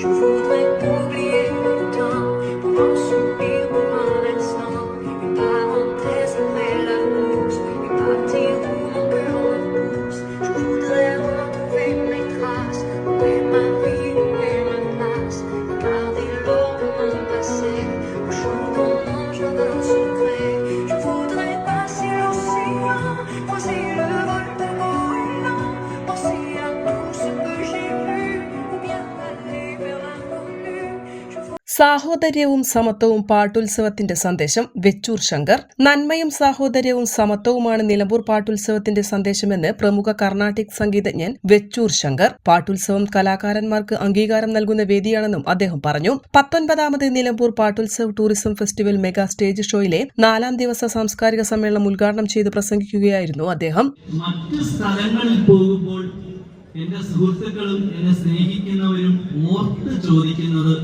Je voudrais t'oublier. സാഹോദര്യവും സമത്വവും പാട്ടുത്സവത്തിന്റെ സന്ദേശം വെച്ചൂർ ശങ്കർ. നന്മയും സാഹോദര്യവും സമത്വവുമാണ് നിലമ്പൂർ പാട്ടുത്സവത്തിന്റെ സന്ദേശമെന്ന് പ്രമുഖ കർണാട്ടിക് സംഗീതജ്ഞൻ വെച്ചൂർ ശങ്കർ. പാട്ടുത്സവം കലാകാരന്മാർക്ക് അംഗീകാരം നൽകുന്ന വേദിയാണെന്നും അദ്ദേഹം പറഞ്ഞു. പത്തൊൻപതാമത് Nilambur Pattulsav tourism festival mega stage ഷോയിലെ നാലാം ദിവസ സാംസ്കാരിക സമ്മേളനം ഉദ്ഘാടനം ചെയ്ത് പ്രസംഗിക്കുകയായിരുന്നു അദ്ദേഹം. മറ്റ് സ്ഥലങ്ങളിൽ പോകുമ്പോൾ എന്റെ സുഹൃത്തുക്കളും എന്നെ സ്നേഹിക്കുന്നവരും ഓർത്ത് ചോദിക്കുന്നത്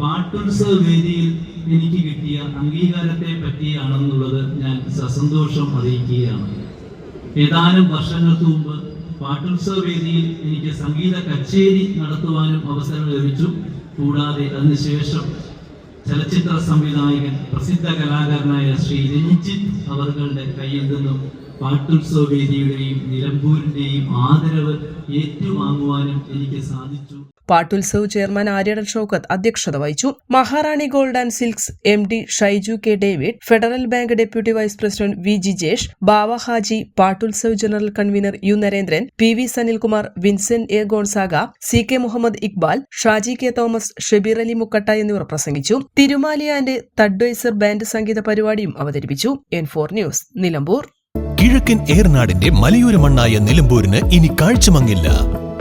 പാട്ടുത്സവവേദിയിൽ എനിക്ക് കിട്ടിയ അംഗീകാരത്തെ പറ്റിയാണെന്നുള്ളത് ഞാൻ സസന്തോഷം അറിയിക്കുകയാണ്. ഏതാനും വർഷങ്ങൾക്ക് മുമ്പ് പാട്ടുത്സവവേദിയിൽ എനിക്ക് സംഗീത കച്ചേരി നടത്തുവാനും അവസരം ലഭിച്ചു. കൂടാതെ അതിനുശേഷം ചലച്ചിത്ര സംവിധായകൻ പ്രസിദ്ധ കലാകാരനായ ശ്രീ രഞ്ജിത്ത് അവരുടെ കയ്യിൽ നിന്നും പാട്ടുത്സവ വേദിയുടെയും നിലമ്പൂരിന്റെയും ആദരവ് ഏറ്റുവാങ്ങുവാനും എനിക്ക് സാധിച്ചു. പാട്ടുത്സവ് ചെയർമാൻ ആര്യടൻ ഷൌക്കത്ത് അധ്യക്ഷത വഹിച്ചു. Maharani gold and silks M D Shaiju K David Federal Bank deputy vice president V Jesh Bava Haji Pattulsav general convener U Narendran P V Sanilkumar Vincent A Gonzaga C K Muhammad Iqbal Shaji K Thomas Shebeer Ali Mukkatta എന്നിവർ പ്രസംഗിച്ചു. തിരുമാലിയാന്റെ തഡ്വൈസർ band സംഗീത പരിപാടിയും അവതരിപ്പിച്ചു. N four news Nilambur. കിഴക്കൻ ഏർനാടിന്റെ മലയോര മണ്ണായ നിലമ്പൂരിന് ഇനി കാഴ്ചമങ്ങില്ല.